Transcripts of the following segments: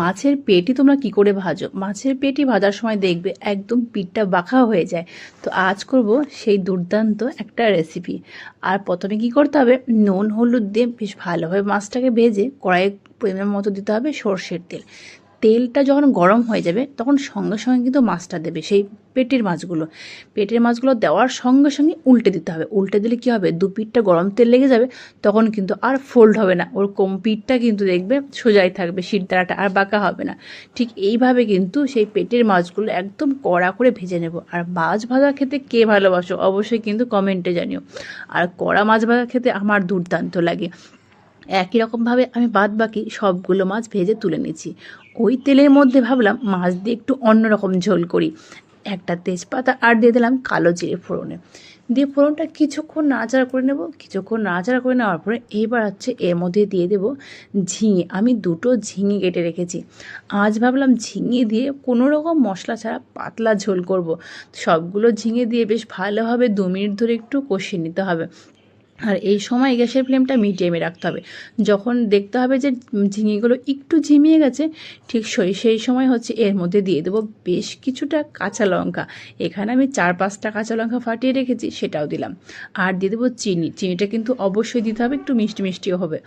মাছের পেটি তোমরা কি করে ভাজো? মাছের পেটি ভাজার সময় দেখবে একদম পিঠটা বাঁকা হয়ে যায়। তো আজ করব সেই দুর্দান্ত একটা রেসিপি আর প্রথমে কি করতে হবে? নুন, হলুদ দিয়ে বেশ ভালোভাবে মাছটাকে ভেজে কড়াইয়ে পরিমাণ মতো দিতে হবে সর্ষের তেল। তেলটা যখন গরম হয়ে যাবে, তখন সঙ্গে সঙ্গে কিন্তু মাছটা দেবে। সেই পেটের মাছগুলো। পেটের মাছগুলো দেওয়ার সঙ্গে সঙ্গে উল্টে দিতে হবে। উল্টে দিলে কী হবে? দু পিঠটা গরম তেল লেগে যাবে, তখন কিন্তু আর ফোল্ড হবে না। ওর কম পিঠটা কিন্তু দেখবে সোজাই থাকবে শিরদাঁড়াটা আর বাঁকা হবে না। ঠিক এইভাবে কিন্তু সেই পেটের মাছগুলো একদম কড়া করে ভেজে নেব। আর মাছ ভাজা খেতে কে ভালোবাসো? অবশ্যই কিন্তু কমেন্টে জানিও। আর কড়া মাছ ভাজা খেতে আমার দুর্দান্ত লাগে। একই রকমভাবে আমি বাদ বাকি সবগুলো মাছ ভেজে তুলে নিয়েছি। ওই তেলের মধ্যে ভাবলাম মাছ দিয়ে একটু অন্যরকম ঝোল করি। একটা তেজপাতা আর দিয়ে দিলাম কালো জিরে ফোড়নে। দিয়ে ফোড়নটা কিছুক্ষণ নাড়াচাড়া করে নেব। কিছুক্ষণ নাড়াচাড়া করে নেওয়ার পরে এবার হচ্ছে এর মধ্যে দিয়ে দেব ঝিঙে। আমি দুটো ঝিঙে কেটে রেখেছি। আজ ভাবলাম ঝিঙে দিয়ে কোনো রকম মশলা ছাড়া পাতলা ঝোল করব। সবগুলো ঝিঙে দিয়ে বেশ ভালোভাবে দু মিনিট ধরে একটু কষিয়ে নিতে হবে। আর এই সময় গ্যাসের ফ্লেমটা মিডিয়ামে রাখতে হবে। যখন দেখতে হবে যে ঝিঙেগুলো একটু ঝিমিয়ে গেছে, ঠিক সেই সেই সময় হচ্ছে এর মধ্যে দিয়ে দেবো বেশ কিছুটা কাঁচা লঙ্কা। এখানে আমি চার পাঁচটা কাঁচা লঙ্কা ফাটিয়ে রেখেছি, সেটাও দিলাম। আর দিয়ে দেবো চিনি। চিনিটা কিন্তু অবশ্যই দিতে হবে, একটু মিষ্টি মিষ্টিও হবে।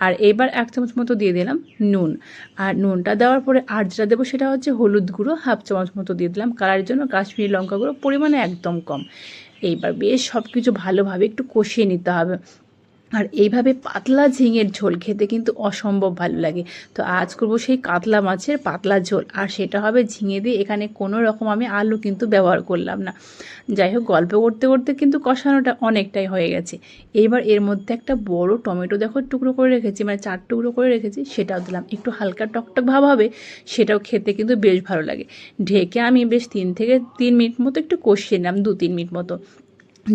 আর এবার এক চামচ মতো দিয়ে দিলাম নুন। আর নুনটা দেওয়ার পরে আর যেটা দেবো সেটা হচ্ছে হলুদ গুঁড়ো, হাফ চামচ মতো দিয়ে দিলাম। কালারের জন্য কাশ্মীরি লঙ্কা গুঁড়ো পরিমাণে একদম কম। এইবার বেশ সব কিছু ভালোভাবে একটু কষিয়ে নিতে হবে। আর এইভাবে পাতলা ঝিঙের ঝোল খেতে কিন্তু অসম্ভব ভালো লাগে। তো আজ করব সেই কাতলা মাছের পাতলা ঝোল। আর সেটা হবে ঝিঙে দিয়ে এখানে কোনো রকম আমি আলু কিন্তু ব্যবহার করলাম না। যাই হোক, গল্প করতে করতে কিন্তু কষানোটা অনেকটাই হয়ে গেছে। এইবার এর মধ্যে একটা বড় টমেটো দেখো টুকরো করে রেখেছি মানে চার টুকরো করে রেখেছি, সেটাও দিলাম। একটু হালকা টকটক ভাব হবে, সেটাও খেতে কিন্তু বেশ ভালো লাগে। ঢেকে আমি বেশ তিন থেকে তিন মিনিট মতো একটু কষিয়ে নিলাম দু তিন মিনিট মতো।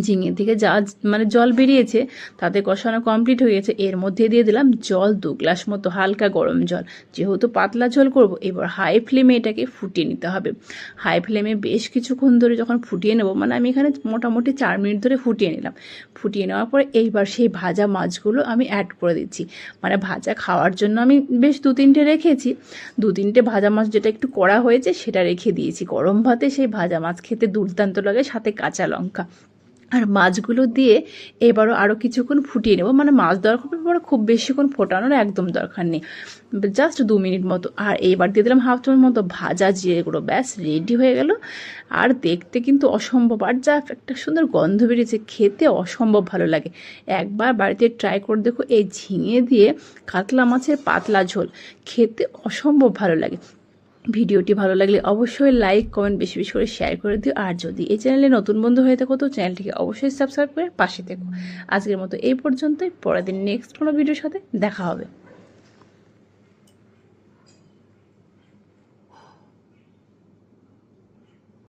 ঝিঙে থেকে যা মানে জল বেরিয়েছে, তাতে কষানো কমপ্লিট হয়ে গেছে। এর মধ্যে দিয়ে দিলাম জল দু গ্লাস মতো হালকা গরম জল। যেহেতু পাতলা ঝোল করব, এবার হাই ফ্লেমে এটাকে ফুটিয়ে নিতে হবে। হাই ফ্লেমে বেশ কিছুক্ষণ ধরে যখন ফুটিয়ে নেব মানে আমি এখানে মোটামুটি চার মিনিট ধরে ফুটিয়ে নিলাম। ফুটিয়ে নেওয়ার পরে এইবার সেই ভাজা মাছগুলো আমি অ্যাড করে দিচ্ছি। মানে ভাজা খাওয়ার জন্য আমি বেশ দু তিনটে রেখেছি। দু তিনটে ভাজা মাছ যেটা একটু কড়া হয়েছে, সেটা রেখে দিয়েছি। গরম ভাতে সেই ভাজা মাছ খেতে দুর্দান্ত লাগে, সাথে কাঁচা লঙ্কা। আর মাছগুলো দিয়ে এবারও আরও কিছুক্ষণ ফুটিয়ে নেব। মানে মাছ দরকার পরে খুব বেশিক্ষণ ফোটানোর একদম দরকার নেই। জাস্ট দু মিনিট মতো। আর এইবার দিয়ে দিলাম হাফ চামচ মতো ভাজা জিরে গুঁড়ো। ব্যাস, রেডি হয়ে গেল। আর দেখতে কিন্তু অসম্ভব। আর যা একটা সুন্দর গন্ধ বেরিয়েছে, খেতে অসম্ভব ভালো লাগে। একবার বাড়িতে ট্রাই করে দেখো, এই ঝিঙে দিয়ে কাতলা মাছের পাতলা ঝোল। খেতে অসম্ভব ভালো লাগে। ভিডিওটি ভালো লাগলে অবশ্যই লাইক কমেন্ট বেশি বেশি করে শেয়ার করে দিও। আর যদি এই চ্যানেলে নতুন বন্ধু হয়ে থাকো, তো চ্যানেলটিকে অবশ্যই সাবস্ক্রাইব করে পাশে থেকো। আজকের মতো এই পর্যন্তই। পরের দিন নেক্সট কোনো ভিডিওর সাথে দেখা হবে।